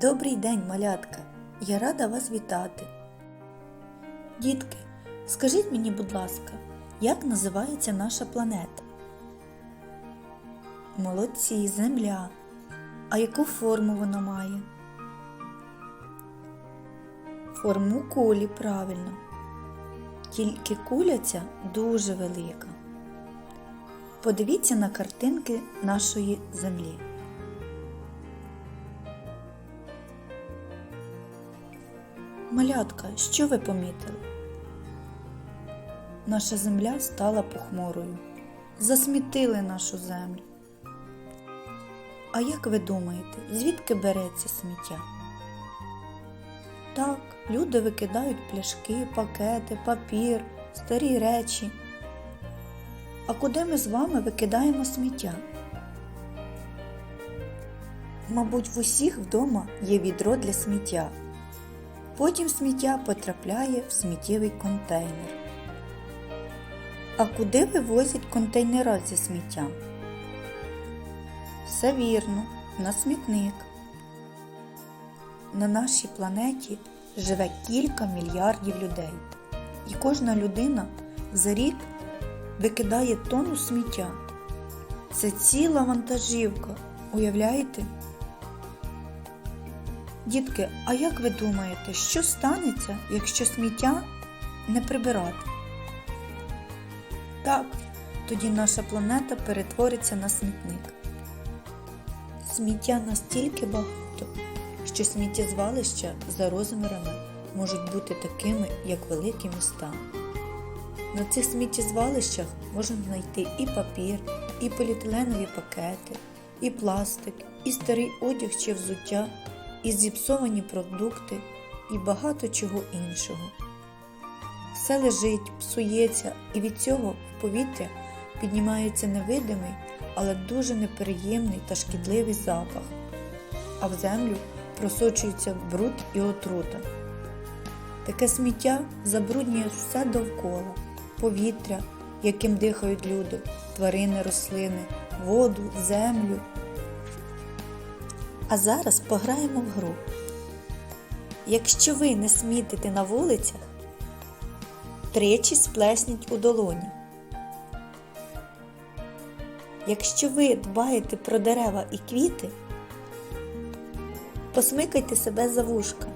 Добрий день, малятка! Я рада вас вітати. Дітки, скажіть мені, будь ласка, як називається наша планета? Молодці, Земля. А яку форму вона має? Форму кулі, правильно. Тільки куля ця дуже велика. Подивіться на картинки нашої землі. Малятка, що ви помітили? Наша земля стала похмурою. Засмітили нашу землю. А як ви думаєте, звідки береться сміття? Так, люди викидають пляшки, пакети, папір, старі речі. А куди ми з вами викидаємо сміття? Мабуть, в усіх вдома є відро для сміття. Потім сміття потрапляє в сміттєвий контейнер. А куди вивозять контейнера зі сміттям? Все вірно, на смітник. На нашій планеті живе кілька мільярдів людей. І кожна людина за рік викидає тонну сміття. Це ціла вантажівка. Уявляєте? Дітки, а як ви думаєте, що станеться, якщо сміття не прибирати? Так, тоді наша планета перетвориться на смітник. Сміття настільки багато, що сміттєзвалища за розмірами можуть бути такими, як великі міста. На цих сміттєзвалищах можна знайти і папір, і поліетиленові пакети, і пластик, і старий одяг чи взуття, і зіпсовані продукти, і багато чого іншого. Все лежить, псується, і від цього в повітря піднімається невидимий, але дуже неприємний та шкідливий запах, а в землю просочується бруд і отрута. Таке сміття забруднює все довкола, повітря, яким дихають люди, тварини, рослини, воду, землю. А зараз пограємо в гру. Якщо ви не смітите на вулицях, тричі сплесніть у долоні. Якщо ви дбаєте про дерева і квіти, посмикайте себе за вушка.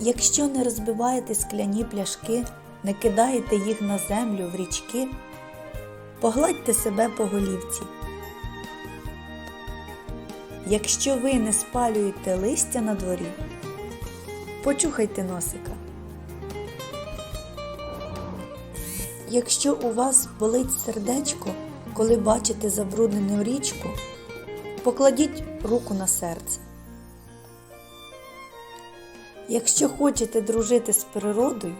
Якщо не розбиваєте скляні пляшки, не кидаєте їх на землю в річки, погладьте себе по голівці. Якщо ви не спалюєте листя на дворі, почухайте носика. Якщо у вас болить сердечко, коли бачите забруднену річку, покладіть руку на серце. Якщо хочете дружити з природою,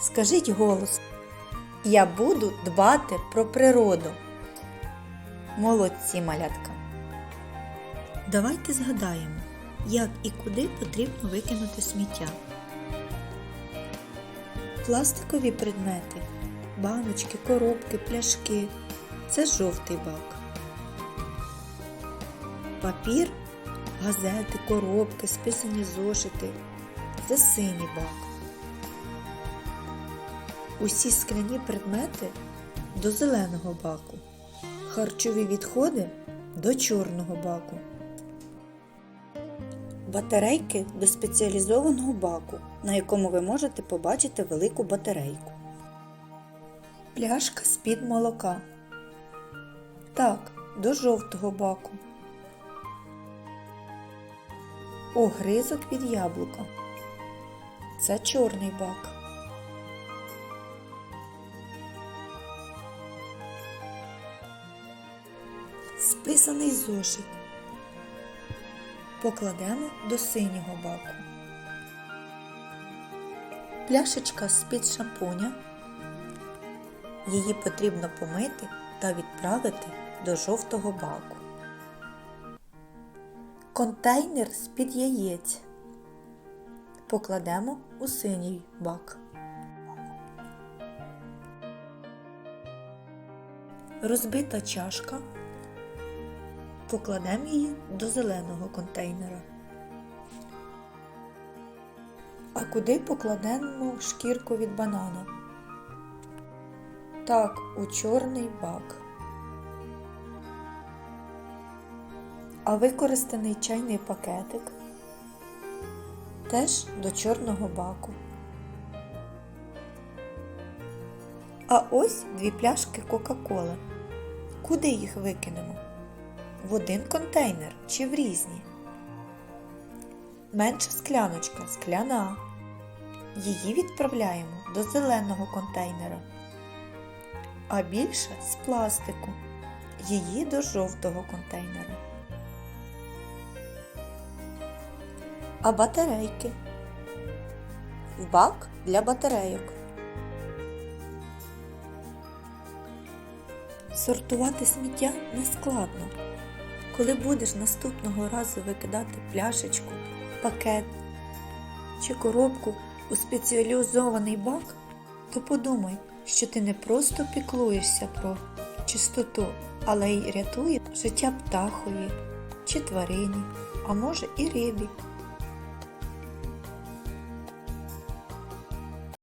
скажіть голос Я буду дбати про природу. Молодці малятка. Давайте згадаємо, як і куди потрібно викинути сміття. Пластикові предмети, баночки, коробки, пляшки це жовтий бак. Папір, газети, коробки, списані зошити це синій бак. Усі скляні предмети до зеленого баку, харчові відходи до чорного баку. Батарейки до спеціалізованого баку, на якому ви можете побачити велику батарейку. Пляшка з-під молока. Так, до жовтого баку. Огризок від яблука. Це чорний бак. Списаний зошит. Покладемо до синього баку. Пляшечка з-під шампуня. Її потрібно помити та відправити до жовтого баку. Контейнер з-під яєць покладемо у синій бак. Розбита чашка покладемо її до зеленого контейнера. А куди покладемо шкірку від банана? Так, у чорний бак. А використаний чайний пакетик теж до чорного баку. А ось дві пляшки Кока-Коли. Куди їх викинемо? В один контейнер чи в різні? Менша скляночка скляна. Її відправляємо до зеленого контейнера. А більша з пластику. Її до жовтого контейнера. А батарейки? В бак для батарейок. Сортувати сміття не складно. Коли будеш наступного разу викидати пляшечку, пакет чи коробку у спеціалізований бак, то подумай, що ти не просто піклуєшся про чистоту, але й рятуєш життя птахові чи тварині, а може і рибі.